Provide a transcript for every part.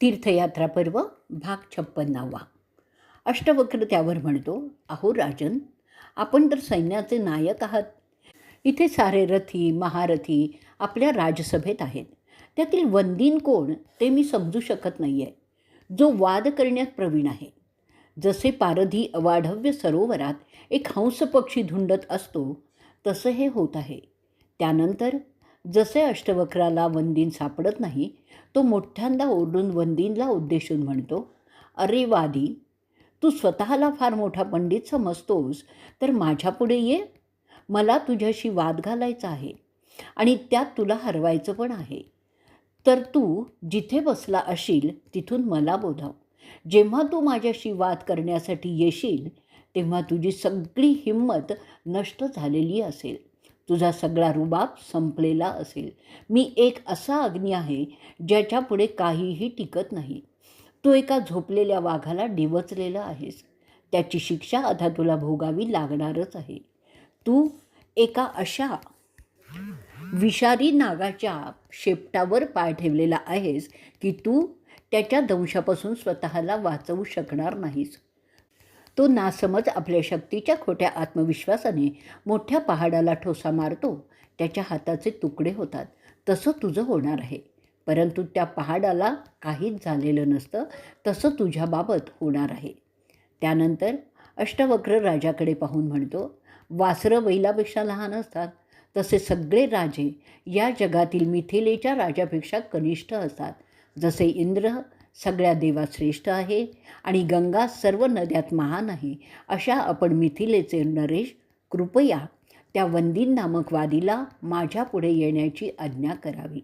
तीर्थयात्रा पर्व भाग छप्पन्नावा. अष्टवक्र त्यावर म्हणतो अहो राजन आपण तर सैन्याचे नायक आहात. इथे सारे रथी महारथी आपल्या राजसभेत आहेत. त्यातील वंदीन कोण ते मी समजू शकत नाही आहे जो वाद करण्यात प्रवीण आहे. जसे पारधी अवाढव्य सरोवरात एक हंसपक्षी धुंडत असतो तसं हे होत आहे. त्यानंतर जसे अष्टवक्राला वंदीन सापडत नाही तो मोठ्यांदा ओरडून वंदीनला उद्देशून म्हणतो अरे वादी तू स्वतःला फार मोठा पंडित समजतोस तर माझ्यापुढे ये. मला तुझ्याशी वाद घालायचा आहे आणि त्यात तुला हरवायचं पण आहे. तर तू जिथे बसला असशील तिथून मला बोधाव जेव्हा तू माझ्याशी वाद करण्यासाठी येशील तेव्हा तुझी सगळी हिंमत नष्ट झालेली असेल. तुझा सगळा रुबाब संपलेला असेल. मी एक असा अग्नी आहे ज्याच्यापुढे काहीही टिकत नाही. तू एका झोपलेल्या वाघाला डिवचलेला आहेस. त्याची शिक्षा आता तुला भोगावी लागणारच आहे. तू एका अशा विषारी नागाच्या शेपटावर पाय ठेवलेला आहेस की तू त्याच्या दंशापासून स्वतःला वाचवू शकणार नाहीस. तो नासमज आपल्या शक्तीच्या खोट्या आत्मविश्वासाने मोठ्या पहाडाला ठोसा मारतो. त्याच्या हाताचे तुकडे होतात. तसं तुझं होणार आहे. परंतु त्या पहाडाला काहीच झालेलं नसतं. तसं तुझ्याबाबत होणार आहे. त्यानंतर अष्टवक्र राजाकडे पाहून म्हणतो वासरं बैलापेक्षा लहान असतात. तसे सगळे राजे या जगातील मिथिलेच्या राजापेक्षा कनिष्ठ असतात. जसे इंद्र सगळ्या देवा श्रेष्ठ आहे आणि गंगा सर्व नद्यात महान आहे. अशा आपण मिथिलेचे नरेश कृपया त्या वंदीन नामक वादीला माझ्या पुढे येण्याची आज्ञा करावी.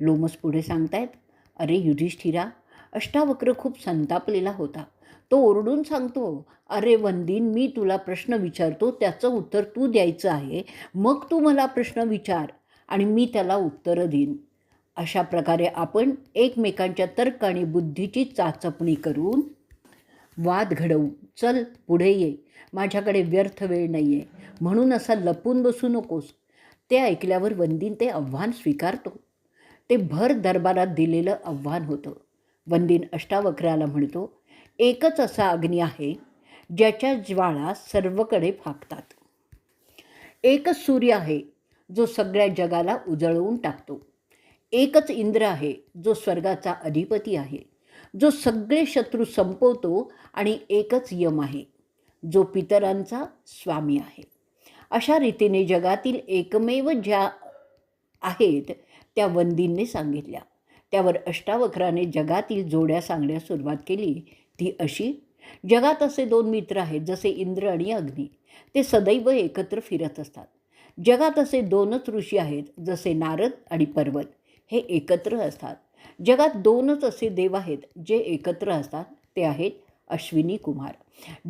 लोमस पुढे सांगतायत अरे युधिष्ठिरा अष्टावक्र खूप संतापलेला होता. तो ओरडून सांगतो अरे वंदीन मी तुला प्रश्न विचारतो त्याचं उत्तर तू द्यायचं आहे. मग तू मला प्रश्न विचार आणि मी त्याला उत्तरं देईन. अशा प्रकारे आपण एकमेकांच्या तर्क आणि बुद्धीची चाचपणी करून वाद घडवू. चल पुढे ये. माझ्याकडे व्यर्थ वेळ नाही आहे म्हणून असा लपून बसू नकोस. ते ऐकल्यावर वंदीन ते आव्हान स्वीकारतो. ते भर दरबारात दिलेलं आव्हान होतं. वंदीन अष्टावक्राला म्हणतो एकच असा अग्नी आहे ज्याच्या ज्वाळा सर्वकडे फाकतात एकच सूर्य आहे जो सगळ्या जगाला उजळवून टाकतो. एकच इंद्र आहे जो स्वर्गाचा अधिपती आहे. जो सगळे शत्रू संपवतो आणि एकच यम आहे. जो पितरांचा स्वामी आहे. अशा रीतीने जगातील एकमेव ज्या आहेत त्या वंदींनी सांगितल्या. त्यावर अष्टावक्राने जगातील जोड्या सांगण्यास सुरुवात केली. ती अशी जगात असे दोन मित्र आहेत जसे इंद्र आणि अग्नी. ते सदैव एकत्र फिरत असतात. जगात असे दोनच ऋषी आहेत जसे नारद आणि पर्वत. हे एकत्र असतात. जगात दोनच असे देव आहेत जे एकत्र असतात. ते आहेत अश्विनी कुमार.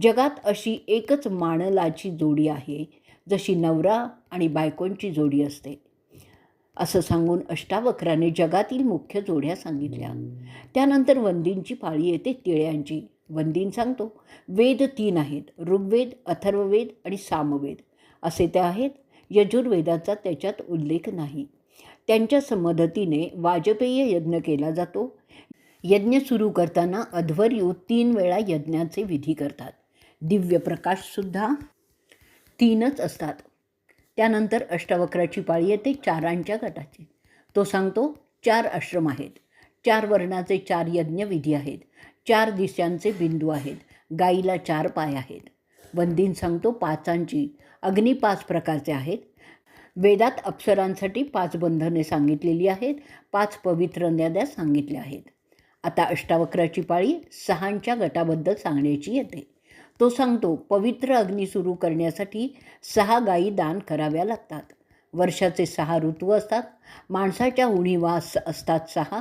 जगात अशी एकच माणलाची जोडी आहे जशी नवरा आणि बायकोंची जोडी असते. असं सांगून अष्टावक्राने जगातील मुख्य जोड्या सांगितल्या. त्यानंतर वंदींची पाळी येते तिळ्यांची वंदीन सांगतो वेद तीन आहेत ऋग्वेद अथर्ववेद आणि सामवेद. असे ते आहेत. यजुर्वेदाचा त्याच्यात उल्लेख नाही. त्यांच्या मदतीने वाजपेयी यज्ञ केला जातो. यज्ञ सुरू करताना अध्वर्यू तीन वेळा यज्ञाचे विधी करतात. दिव्य प्रकाशसुद्धा तीनच असतात. त्यानंतर अष्टवक्राची पाळी येते चारांच्या गटाची. तो सांगतो चार आश्रम आहेत. चार वर्णाचे चार यज्ञविधी आहेत. चार दिशांचे बिंदू आहेत. गाईला चार पाय आहेत. वंदीन सांगतो पाचांची अग्नी पाच प्रकारचे आहेत. वेदात अप्सरांसाठी पाच बंधने सांगितलेली आहेत पाच पवित्र नद्या सांगितल्या आहेत. आता अष्टावक्राची पाळी सहांच्या गटाबद्दल सांगण्याची येते. तो सांगतो पवित्र अग्नी सुरू करण्यासाठी सहा गायी दान कराव्या लागतात. वर्षाचे सहा ऋतू असतात माणसाच्या उणीवास असतात सहा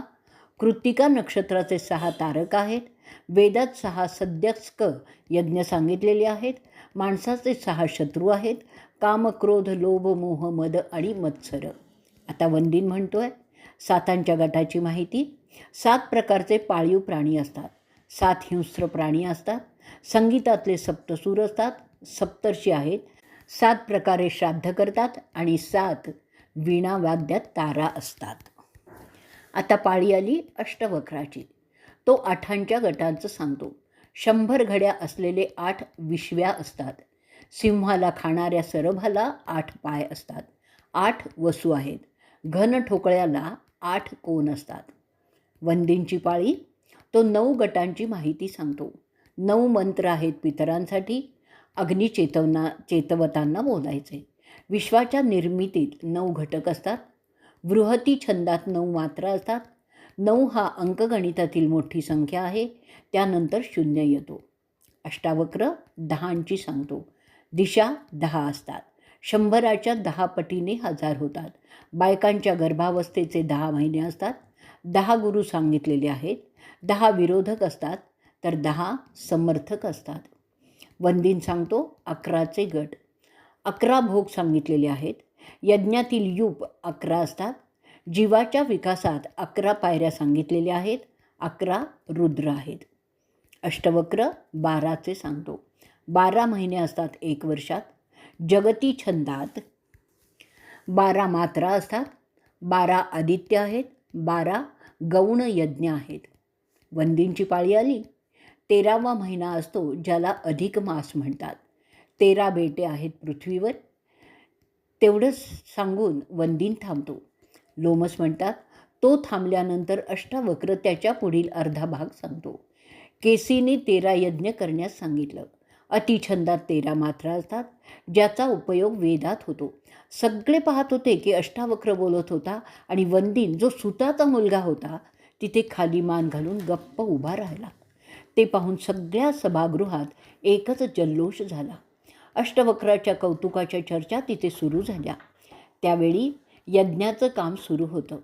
कृत्तिका नक्षत्राचे सहा तारक आहेत वेदात सहा सद्यस्क यज्ञ सांगितलेले आहेत माणसाचे सहा शत्रू आहेत काम क्रोध लोभ मोह मद आणि मत्सर. आता वंदीन म्हणतो आहे सातांच्या गटाची माहिती. सात प्रकारचे पाळीव प्राणी असतात. सात हिंस्र प्राणी असतात. संगीतातले सप्तसूर असतात. सप्तर्षी आहेत. सात प्रकारे श्राद्ध करतात आणि सात वीणावाद्यात तारा असतात. आता पाळी आली अष्टवक्राची. तो आठांच्या गटांचं सांगतो. शंभर घड्या असलेले आठ विश्व्या असतात. सिंहाला खाणाऱ्या सरभाला आठ पाय असतात. आठ वसू आहेत. घन ठोकळ्याला आठ कोण असतात? वंदींची पाळी? तो नऊ गटांची माहिती सांगतो. नऊ मंत्र आहेत पितरांसाठी. अग्नी चेतवना चेतवताना बोलायचे. विश्वाच्या निर्मितीत नऊ घटक असतात. बृहती छंदात नऊ मात्रा असतात. नऊ हा अंकगणितातील मोठी संख्या आहे. त्यानंतर शून्य येतो. अष्टावक्र दहांची सांगतो. दिशा दहा असतात. शंभराच्या दहा पटीने हजार होतात. बायकांच्या गर्भावस्थेचे दहा महिने असतात. दहा गुरु सांगितलेले आहेत. दहा विरोधक असतात तर दहा समर्थक असतात. वंदीन सांगतो अकराचे गट. अकरा भोग सांगितलेले आहेत. यज्ञातील युप अकरा असतात. जीवाच्या विकासात अकरा पायऱ्या सांगितलेल्या आहेत. अकरा रुद्र आहेत. अष्टवक्र बाराचे सांगतो. बारा महिने असतात एक वर्षात. जगती छंदात बारा मात्रा असतात. बारा आदित्य आहेत. बारा गौण यज्ञ आहेत. वंदींची पाळी आली. तेरावा महिना असतो ज्याला अधिक मास म्हणतात. तेरा बेटे आहेत पृथ्वीवर. तेवढंच सांगून वंदीन थांबतो. लोमस म्हणतात तो थांबल्यानंतर अष्टावक्र त्याच्या पुढील अर्धा भाग सांगतो. केसीने तेरा यज्ञ करण्यास सांगितलं. अतिछंदात तेरा मात्रा असतात ज्याचा उपयोग वेदात होतो. सगळे पाहत होते की अष्टावक्र बोलत होता आणि वंदीन जो सुताचा मुलगा होता तिथे खाली मान घालून गप्प उभा राहिला. ते पाहून सगळ्या सभागृहात एकच जल्लोष झाला. अष्टवक्राच्या कौतुकाच्या चर्चा तिथे सुरू झाल्या. त्यावेळी यज्ञाचं काम सुरू होतं.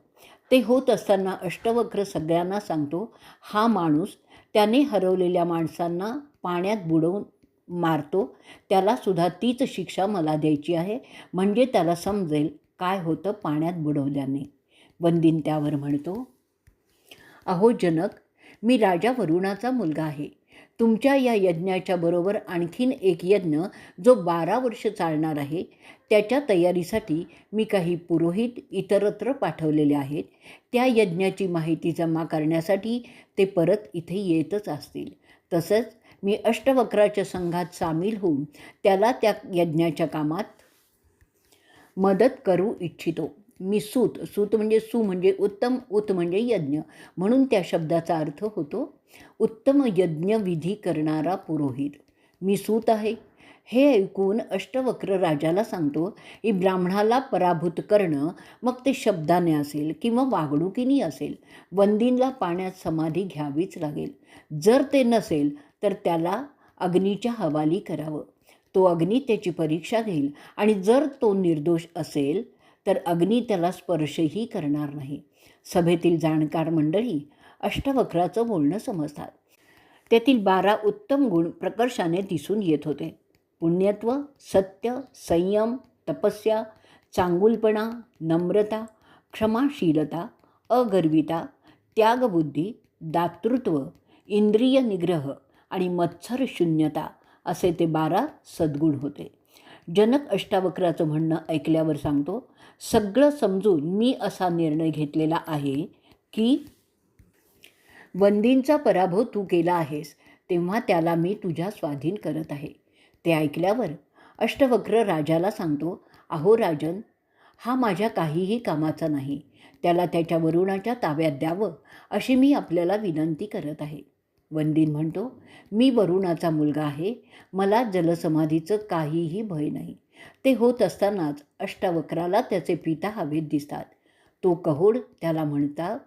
ते होत असताना अष्टवक्र सगळ्यांना सांगतो हा माणूस त्याने हरवलेल्या माणसांना पाण्यात बुडवून मारतो त्यालासुद्धा तीच शिक्षा मला द्यायची आहे. म्हणजे त्याला समजेल काय होतं पाण्यात बुडवल्याने. वंदिन त्यावर म्हणतो अहो जनक मी राजा वरुणाचा मुलगा आहे. तुमच्या या यज्ञाच्या बरोबर आणखीन एक यज्ञ जो बारा वर्ष चालणार आहे त्याच्या तयारीसाठी मी काही पुरोहित इतरत्र पाठवलेले आहेत. त्या यज्ञाची माहिती जमा करण्यासाठी ते परत इथे येतच असतील. तसंच मी अष्टवक्राच्या संघात सामील होऊन त्याला त्या यज्ञाच्या कामात मदत करू इच्छितो. मी सूत सूत म्हणजे सु म्हणजे उत्तम उत म्हणजे यज्ञ म्हणून त्या शब्दाचा अर्थ होतो उत्तम यज्ञविधी करणारा पुरोहित. मी सूत आहे. हे ऐकून अष्टवक्र राजाला सांगतो की ब्राह्मणाला पराभूत करणं मग ते शब्दाने असेल किंवा वागणुकीने असेल. वंदींला पाण्यात समाधी घ्यावीच लागेल. जर ते नसेल तर त्याला अग्नीच्या हवाली करावं. तो अग्नी त्याची परीक्षा घेईल आणि जर तो निर्दोष असेल तर अग्नी त्याला स्पर्शही करणार नाही. सभेतील जाणकार मंडळी अष्टवक्राचं बोलणं समजतात. त्यातील बारा उत्तम गुण प्रकर्षाने दिसून येत होते. पुण्यत्व सत्य संयम तपस्या चांगुलपणा नम्रता क्षमाशीलता अगर्विता त्यागबुद्धी दातृत्व इंद्रिय निग्रह आणि मत्सर शून्यता असे ते बारा सद्गुण होते. जनक अष्टावक्राचं म्हणणं ऐकल्यावर सांगतो सगळं समजून मी असा निर्णय घेतलेला आहे की वंदींचा पराभव तू केला आहेस तेव्हा त्याला मी तुझ्या स्वाधीन करत आहे. ते ऐकल्यावर अष्टवक्र राजाला सांगतो अहो राजन हा माझ्या काहीही कामाचा नाही. त्याला त्याच्या वरुणाच्या ताब्यात द्यावं अशी मी आपल्याला विनंती करत आहे. वंदीन म्हणतो मी वरुणाचा मुलगा आहे. मला जलसमाधीचं काहीही भय नाही. ते होत असतानाच अष्टावक्राला त्याचे पिता हवेत दिसतात. तो कहोड त्याला म्हणता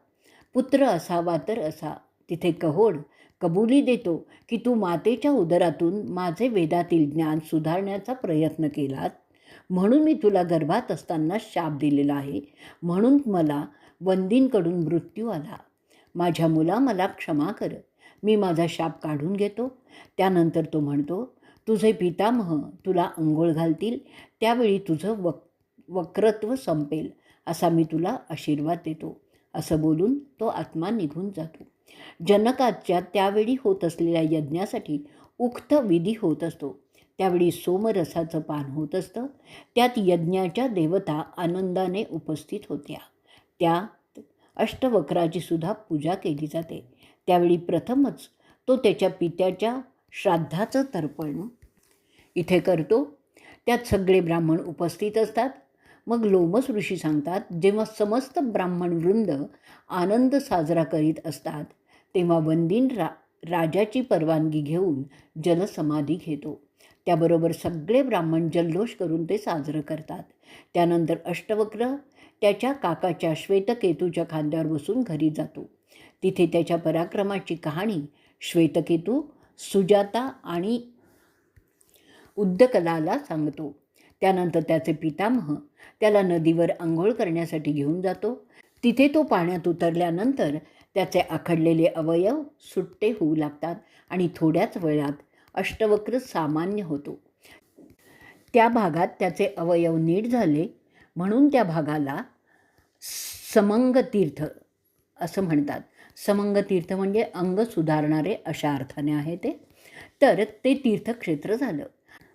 पुत्र असावा तर असा. तिथे कहोड कबुली देतो की तू मातेच्या उदरातून माझे वेदातील ज्ञान सुधारण्याचा प्रयत्न केलात म्हणून मी तुला गर्भात असताना शाप दिलेला आहे. म्हणून मला वंदींकडून मृत्यू आला. माझ्या मुला मला क्षमा कर. मी माझा शाप काढून घेतो. त्यानंतर तो म्हणतो तुझे पितामह तुला अंघोळ घालतील. त्यावेळी तुझं वक वक्रत्व संपेल. असा मी तुला आशीर्वाद देतो. असं बोलून तो आत्मा निघून जातो. जनकाच्या त्यावेळी होत असलेल्या यज्ञासाठी उक्त विधी होत असतो. त्यावेळी सोमरसाचं पान होत असतं. त्यात यज्ञाच्या देवता आनंदाने उपस्थित होत्या. त्या अष्टवक्राची सुद्धा पूजा केली जाते. त्यावेळी प्रथमच तो त्याच्या पित्याच्या श्राद्धाचं तर्पण इथे करतो. त्यात सगळे ब्राह्मण उपस्थित असतात. मग लोमस ऋषी सांगतात जेव्हा समस्त ब्राह्मण वृंद आनंद साजरा करीत असतात तेव्हा वंदीन रा राजाची परवानगी घेऊन जलसमाधी घेतो. त्याबरोबर सगळे ब्राह्मण जल्लोष करून ते साजरं करतात. त्यानंतर अष्टवक्र त्याच्या काकाच्या श्वेतकेतूच्या खांद्यावर बसून घरी जातो. तिथे त्याच्या पराक्रमाची कहाणी श्वेतकेतू सुजाता आणि उद्दकलाला सांगतो. त्यानंतर त्याचे पितामह त्याला नदीवर आंघोळ करण्यासाठी घेऊन जातो. तिथे तो पाण्यात उतरल्यानंतर त्याचे आखडलेले अवयव सुट्टे होऊ लागतात आणि थोड्याच वेळात अष्टवक्र सामान्य होतो. त्या भागात त्याचे अवयव नीट झाले म्हणून त्या भागाला समंग तीर्थ असं म्हणतात. समंग तीर्थ म्हणजे अंग सुधारणारे अशा अर्थाने आहे ते. तर ते तीर्थक्षेत्र झालं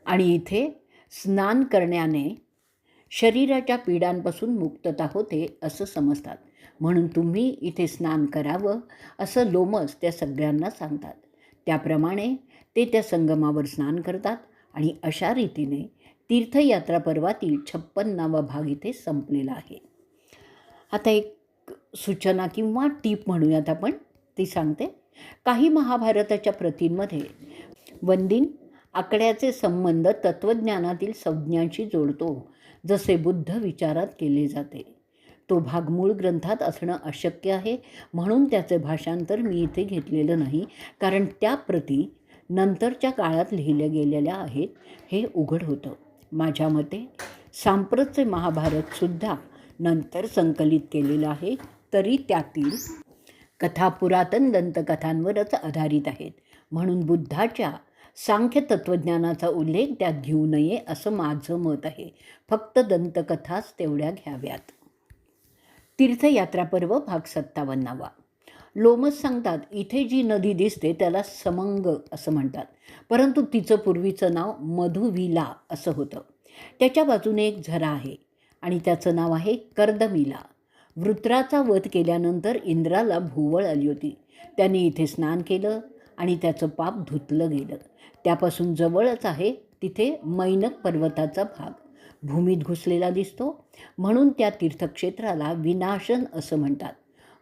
आणि इथे स्नान करण्याने शरीराच्या पीडांपासून मुक्तता होते असं समजतात. म्हणून तुम्ही इथे स्नान करावं असं लोमस त्या सगळ्यांना सांगतात. त्याप्रमाणे ते त्या संगमावर स्नान करतात आणि अशा रीतीने तीर्थयात्रा पर्वातील छप्पन्नावा भाग इथे संपलेला आहे. आता एक सूचना किंवा टीप म्हणूयात आपण ती सांगते. काही महाभारताच्या प्रतींमध्ये वंदीन आकड्याचे संबंध तत्त्वज्ञानातील संज्ञांशी जोडतो. जसे बुद्ध विचारात केले जाते. तो भाग मूळ ग्रंथात असणं अशक्य आहे. म्हणून त्याचे भाषांतर मी इथे घेतलेलं नाही. कारण त्या प्रती नंतरच्या काळात लिहिल्या गेलेल्या आहेत हे उघड होतं. माझ्या मते सांप्रतचे महाभारतसुद्धा नंतर संकलित केलेलं आहे तरी त्यातील कथा पुरातन दंतकथांवरच आधारित आहेत. म्हणून बुद्धाच्या सांख्य तत्त्वज्ञानाचा उल्लेख त्यात घेऊ नये असं माझं मत आहे. फक्त दंतकथाच तेवढ्या घ्याव्यात. तीर्थयात्रा पर्व भाग सत्तावन्नावा. लोमस सांगतात इथे जी नदी दिसते त्याला समंग असं म्हणतात. परंतु तिचं पूर्वीचं नाव मधुविला असं होतं. त्याच्या बाजूने एक झरा आहे आणि त्याचं नाव आहे कर्दमिला. वृत्राचा वध केल्यानंतर इंद्राला भूवळ आली होती. त्याने इथे स्नान केलं आणि त्याचं पाप धुतलं गेलं. त्यापासून जवळच आहे तिथे मैनक पर्वताचा भाग. भूमीत घुसलेला दिसतो. म्हणून त्या तीर्थक्षेत्राला विनाशन असं म्हणतात.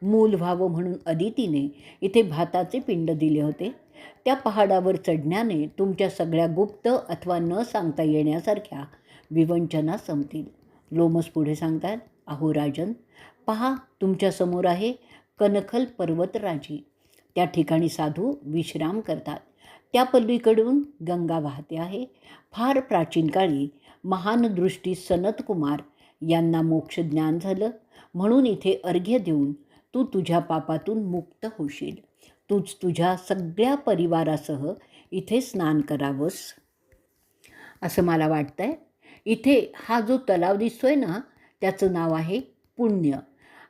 मूल व्हावं म्हणून अदितीने इथे भाताचे पिंड दिले होते. त्या पहाडावर चढण्याने तुमच्या सगळ्या गुप्त अथवा न सांगता येण्यासारख्या विवंचना संपतील. लोमस पुढे सांगतात अहो राजन पहा तुमच्यासमोर आहे कनखल पर्वतराजी. त्या ठिकाणी साधू विश्राम करतात. त्या पल्लीकडून गंगा वाहते आहे. फार प्राचीन काळी महान दृष्टी सनतकुमार यांना मोक्षज्ञान झालं. म्हणून इथे अर्घ्य देऊन तू तुझ्या पापातून मुक्त होशील. तूच तुझ्या सगळ्या परिवारासह इथे स्नान करावंस. असं मला वाटतं आहे इथे हा जो तलाव दिसतोय ना त्याचं नाव आहे पुण्य.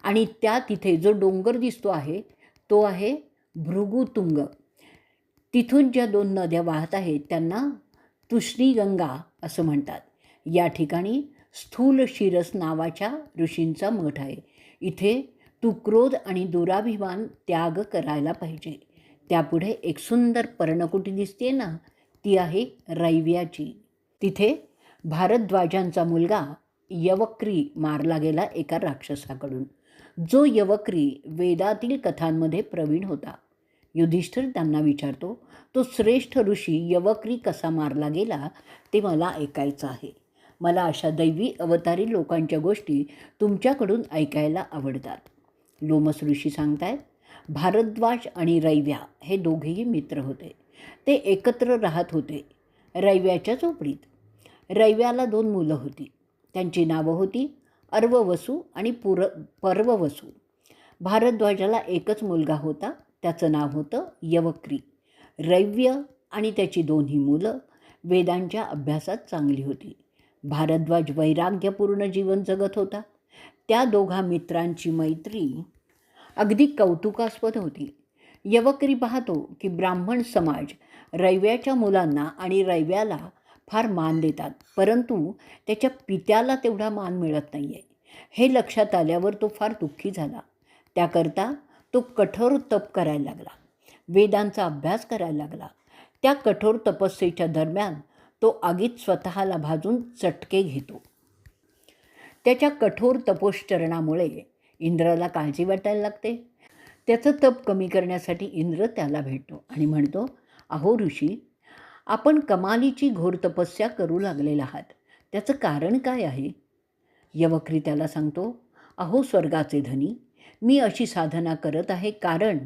आणि त्या तिथे जो डोंगर दिसतो आहे तो आहे भृगुतुंग. तिथून ज्या दोन नद्या वाहत आहेत त्यांना तुष्णीगंगा असं म्हणतात. या ठिकाणी स्थूल शिरस नावाच्या ऋषींचा मठ आहे. इथे तू क्रोध आणि दुराभिमान त्याग करायला पाहिजे. त्यापुढे एक सुंदर पर्णकुटी दिसते ना ती आहे रैव्याची. तिथे भारद्वाजांचा मुलगा यवक्री मारला गेला एका राक्षसाकडून. जो यवक्री वेदातील कथांमध्ये प्रवीण होता. युधिष्ठिर त्यांना विचारतो तो श्रेष्ठ ऋषी यवक्री कसा मारला गेला? ते मला ऐकायचं आहे. मला अशा दैवी अवतारी लोकांच्या गोष्टी तुमच्याकडून ऐकायला आवडतात. लोमस ऋषी सांगतायत भारद्वाज आणि रैव्या हे दोघेही मित्र होते. ते एकत्र राहत होते रैव्याच्या झोपडीत. रैव्याला दोन मुलं होती. त्यांची नावं होती अर्ववसू आणि पुर पर्ववसू. भारद्वाजाला एकच मुलगा होता त्याचं नाव होतं यवक्री. रैव्य आणि त्याची दोन्ही मुलं वेदांच्या अभ्यासात चांगली होती. भारद्वाज वैराग्यपूर्ण जीवन जगत होता. त्या दोघा मित्रांची मैत्री अगदी कौतुकास्पद होती. यवकरी पाहतो की ब्राह्मण समाज रैव्याच्या मुलांना आणि रैव्याला फार मान देतात परंतु त्याच्या पित्याला तेवढा मान मिळत नाही आहे हे लक्षात आल्यावर तो फार दुःखी झाला. त्याकरता तो कठोर तप करायला लागला. वेदांचा अभ्यास करायला लागला. त्या कठोर तपस्येच्या दरम्यान तो आगीत स्वतःला भाजून चटके घेतो. त्याच्या कठोर तपोश्चरणामुळे इंद्राला काळजी वाटायला लागते. त्याचं तप कमी करण्यासाठी इंद्र त्याला भेटतो आणि म्हणतो अहो ऋषी आपण कमालीची घोर तपस्या करू लागलेला आहात. त्याचं कारण काय आहे? यवक्री त्याला सांगतो अहो स्वर्गाचे धनी मी अशी साधना करत आहे. कारण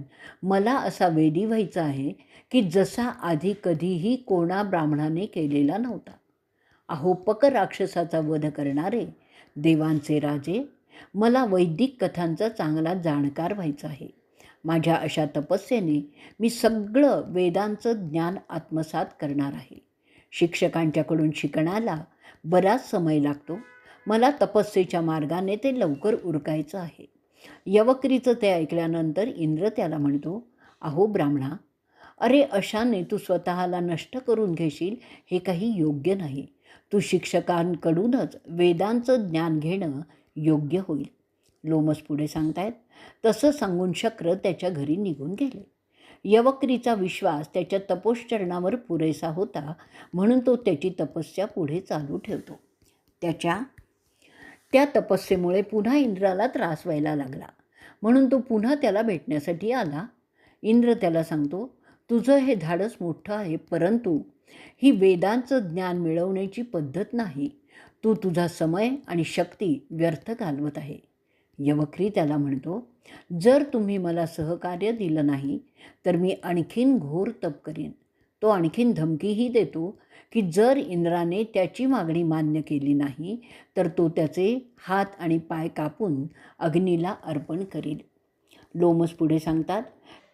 मला असा वेदी व्हायचा आहे की जसा आधी कधीही कोणा ब्राह्मणाने केलेला नव्हता. अहो पक राक्षसाचा वध करणारे देवांचे राजे मला वैदिक कथांचा चांगला जाणकार व्हायचा आहे. माझ्या अशा तपस्येने मी सगळं वेदांचं ज्ञान आत्मसात करणार आहे. शिक्षकांच्याकडून शिकण्याला बराच समय लागतो. मला तपस्येच्या मार्गाने ते लवकर उरकायचं आहे. यवक्रीचं ते ऐकल्यानंतर इंद्र त्याला म्हणतो अहो ब्राह्मणा अरे अशाने तू स्वतःला नष्ट करून घेशील हे काही योग्य नाही. तू शिक्षकांकडूनच वेदांचं ज्ञान घेणं योग्य होईल. लोमस पुढे सांगतायत तसं सांगून शक्र त्याच्या घरी निघून गेले. यवक्रीचा विश्वास त्याच्या तपोश्चरणावर पुरेसा होता म्हणून तो त्याची तपस्या पुढे चालू ठेवतो. त्याच्या त्या तपस्येमुळे पुन्हा इंद्राला त्रास व्हायला लागला. म्हणून तो पुन्हा त्याला भेटण्यासाठी आला. इंद्र त्याला सांगतो तुझं हे धाडस मोठं आहे परंतु ही वेदांचं ज्ञान मिळवण्याची पद्धत नाही. तू तुझा समय आणि शक्ती व्यर्थ घालवत आहे. यवक्री त्याला म्हणतो जर तुम्ही मला सहकार्य दिलं नाही तर मी आणखीन घोर तप करीन. तो आणखीन धमकीही देतो की जर इंद्राने त्याची मागणी मान्य केली नाही तर तो त्याचे हात आणि पाय कापून अग्नीला अर्पण करील. लोमस पुढे सांगतात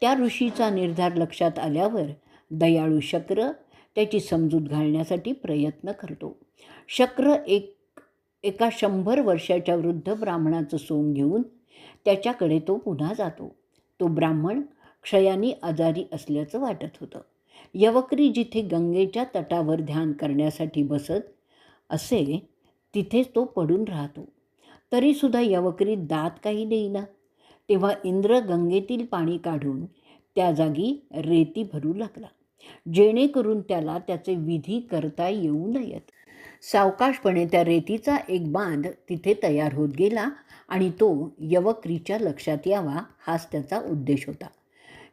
त्या ऋषीचा निर्धार लक्षात आल्यावर दयाळू शक्र त्याची समजूत घालण्यासाठी प्रयत्न करतो. शक्र एक एका शंभर वर्षाच्या वृद्ध ब्राह्मणाचं सोंग घेऊन त्याच्याकडे तो पुन्हा जातो. तो ब्राह्मण क्षयानी आजारी असल्याचं वाटत होतं. यवक्री जिथे गंगेच्या तटावर ध्यान करण्यासाठी बसत असे तिथेच तो पडून राहतो. तरीसुद्धा यवक्री दात काही देईना. तेव्हा इंद्र गंगेतील पाणी काढून त्या जागी रेती भरू लागला. जेणेकरून त्याला त्याचे विधी करता येऊ नयेत. सावकाशपणे त्या रेतीचा एक बांध तिथे तयार होत गेला आणि तो यवक्रीच्या लक्षात यावा हाच त्याचा उद्देश होता.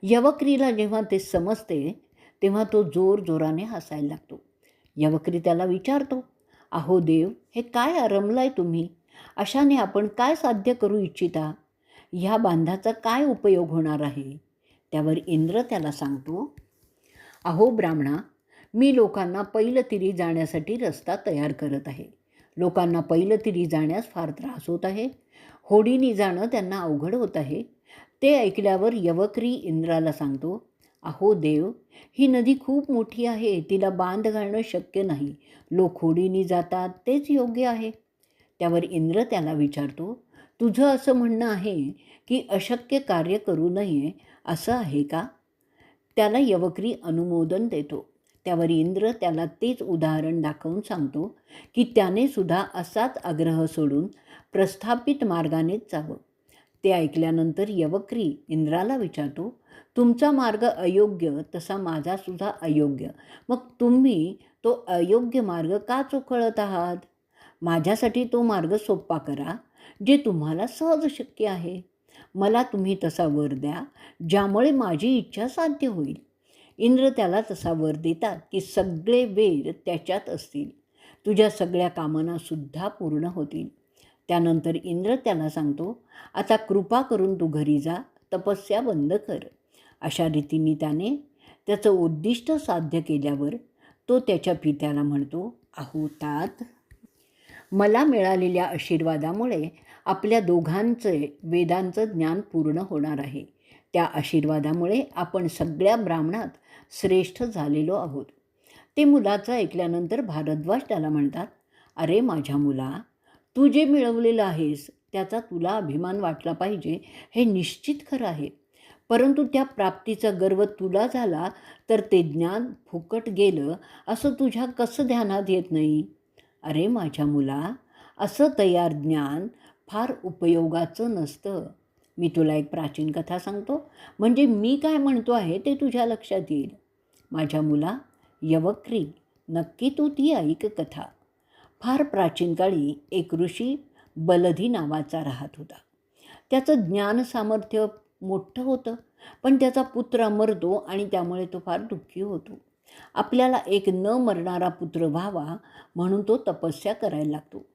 यवक्रीला जेव्हा ते समजते तेव्हा तो जोर जोराने हसायला लागतो. यवक्री त्याला विचारतो अहो देव हे काय आरमलाय तुम्ही? अशाने आपण काय साध्य करू इच्छिता? ह्या बांधाचा काय उपयोग होणार आहे? त्यावर इंद्र त्याला सांगतो अहो ब्राह्मणा मी लोकांना पैलतिरी जाण्यासाठी रस्ता तयार करत आहे. लोकांना पैलतिरी जाण्यास फार त्रास होत आहे. होडीनी जाणं त्यांना अवघड होत आहे. ते ऐकल्यावर यवक्री इंद्राला सांगतो अहो देव ही नदी खूप मोठी आहे तिला बांध घालणं शक्य नाही. लोक होडीने जातात तेच योग्य आहे. त्यावर इंद्र त्याला विचारतो तुझं असं म्हणणं आहे की अशक्य कार्य करू नये असं आहे का? त्याला यवक्री अनुमोदन देतो. त्यावर इंद्र त्याला तेच उदाहरण दाखवून सांगतो की त्याने सुद्धा असाच आग्रह सोडून प्रस्थापित मार्गानेच जावं. ते ऐकल्यानंतर यवक्री इंद्राला विचारतो तुमचा मार्ग अयोग्य तसा माझासुद्धा अयोग्य. मग तुम्ही तो अयोग्य मार्ग का चोखळत आहात? माझ्यासाठी तो मार्ग सोप्पा करा जे तुम्हाला सहज शक्य आहे. मला तुम्ही तसा वर द्या ज्यामुळे माझी इच्छा साध्य होईल. इंद्र त्याला तसा वर देतात की सगळे वेद त्याच्यात असतील. तुझ्या सगळ्या कामनासुद्धा पूर्ण होतील. त्यानंतर इंद्र त्याला सांगतो आता कृपा करून तू घरी जा तपस्या बंद कर. अशा रीतीने त्याने त्याचं उद्दिष्ट साध्य केल्यावर तो त्याच्या पित्याला म्हणतो आहो तात मला मिळालेल्या आशीर्वादामुळे आपल्या दोघांचे वेदांचं ज्ञान पूर्ण होणार आहे. त्या आशीर्वादामुळे आपण सगळ्या ब्राह्मणात श्रेष्ठ झालेलो आहोत. ते मुलाचं ऐकल्यानंतर भारद्वाज त्याला म्हणतात अरे माझ्या मुला तू जे मिळवलेलं आहेस त्याचा तुला अभिमान वाटला पाहिजे हे निश्चित खरं आहे. परंतु त्या प्राप्तीचा गर्व तुला झाला तर ते ज्ञान फुकट गेलं असं तुझ्या कसं ध्यानात येत नाही? अरे माझ्या मुला असं तयार ज्ञान फार उपयोगाचं नसतं. मी तुला एक प्राचीन कथा सांगतो. म्हणजे मी काय म्हणतो आहे ते तुझ्या लक्षात येईल. माझ्या मुला यवक्री नक्की तू ती ऐक कथा. फार प्राचीन काळी एक ऋषी बलधी नावाचा राहत होता. त्याचं ज्ञान सामर्थ्य मोठं होतं. पण त्याचा पुत्र मरतो आणि त्यामुळे तो फार दुःखी होतो. आपल्याला एक न मरणारा पुत्र व्हावा म्हणून तो तपस्या करायला लागतो.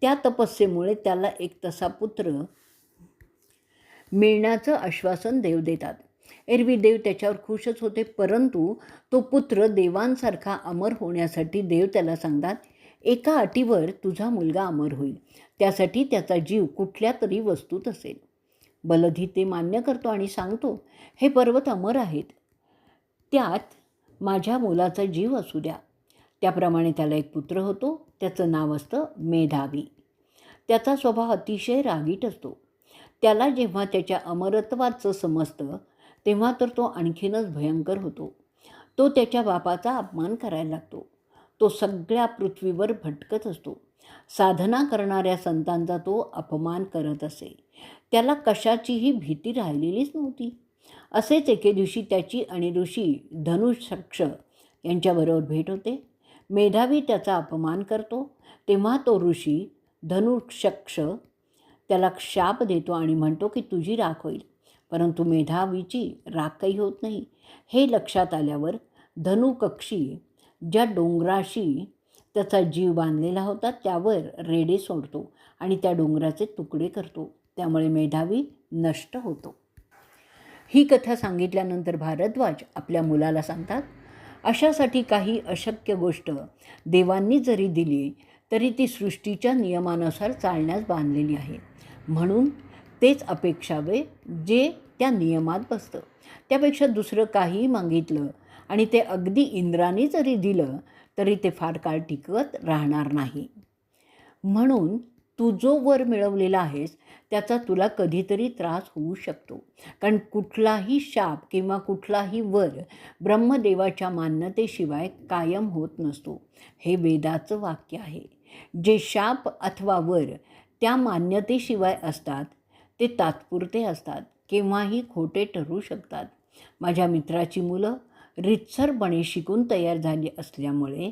त्या तपस्येमुळे त्याला एक तसा पुत्र मिळण्याचं आश्वासन देव देतात. एरवी देव त्याच्यावर खुशच होते परंतु तो पुत्र देवांसारखा अमर होण्यासाठी देव त्याला सांगतात एका अटीवर तुझा मुलगा अमर होईल. त्यासाठी त्याचा जीव कुठल्या तरी वस्तूत असेल. बलधी ते मान्य करतो आणि सांगतो हे पर्वत अमर आहेत. त्यात माझ्या मुलाचा जीव असू द्या. त्याप्रमाणे त्याला एक पुत्र होतो त्याचं नाव असतं मेधावी. त्याचा स्वभाव अतिशय रागीट असतो. त्याला जेव्हा त्याच्या अमरत्वाचं समजतं तेव्हा तर तो आणखीनच भयंकर होतो. तो त्याच्या बापाचा अपमान करायला लागतो. तो सगळ्या पृथ्वीवर भटकत असतो. साधना करणाऱ्या संतांचा तो अपमान करत असे. त्याला कशाचीही भीती राहिलेलीच नव्हती. असेच एके दिवशी त्याची आणि ऋषी धनुषक्ष यांच्याबरोबर भेट होते. मेधावी त्याचा अपमान करतो. तेव्हा तो ऋषी धनुषक्ष त्याला शाप देतो आणि म्हणतो की तुझी राख होईल. परंतु मेधावीची राख काही होत नाही. हे लक्षात आल्यावर धनुकक्षी ज्या डोंगराशी त्याचा जीव बांधलेला होता त्यावर रेडे सोडतो आणि त्या डोंगराचे तुकडे करतो. त्यामुळे मेधावी नष्ट होतो. ही कथा सांगितल्यानंतर भारद्वाज आपल्या मुलाला सांगतात अशासाठी काही अशक्य गोष्ट देवांनी जरी दिली तरी ती सृष्टीच्या नियमानुसार चालण्यास बांधलेली आहे. म्हणून तेच अपेक्षावे जे त्या नियमात बसतं. त्यापेक्षा दुसरं काहीही मागितलं आणि ते अगदी इंद्राने जरी दिलं तरी ते फार काळ टिकत राहणार नाही. म्हणून तू जो वर मिळवलेला आहेस त्याचा तुला कधीतरी त्रास होऊ शकतो. कारण कुठलाही शाप किंवा कुठलाही वर ब्रह्मदेवाच्या मान्यतेशिवाय कायम होत नसतो. हे वेदाचं वाक्य आहे. जे शाप अथवा वर त्या मान्यतेशिवाय असतात ते तात्पुरते असतात केव्हाही खोटे ठरू शकतात. माझ्या मित्राची मुलं रितसरपणे शिकून तयार झाली असल्यामुळे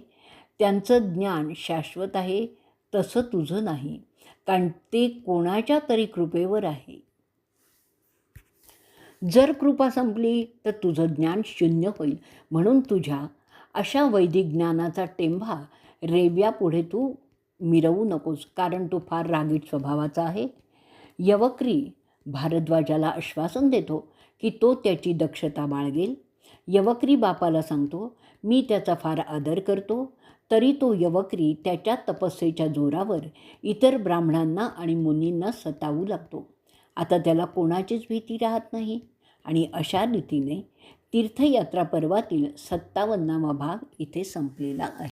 त्यांचं ज्ञान शाश्वत आहे तसं तुझं नाही कारण ते कोणाच्या तरी कृपेवर आहे. जर कृपा संपली तर तुझं ज्ञान शून्य होईल. म्हणून तुझ्या अशा वैदिक ज्ञानाचा टेंभा रेव्यापुढे तू मिरवू नकोस कारण तो फार रागीट स्वभावाचा आहे. यवक्री भारद्वाजाला आश्वासन देतो की तो त्याची दक्षता बाळगेल. यवक्री बापाला सांगतो मी त्याचा फार आदर करतो तरी तो यवक्री त्याच्या तपस्येच्या जोरावर इतर ब्राह्मणांना आणि मुनींना सतावू लागतो. आता त्याला कोणाचीच भीती राहत नाही. आणि अशा रीतीने तीर्थयात्रा पर्वातील सत्तावन्नावा भाग इथे संपलेला आहे.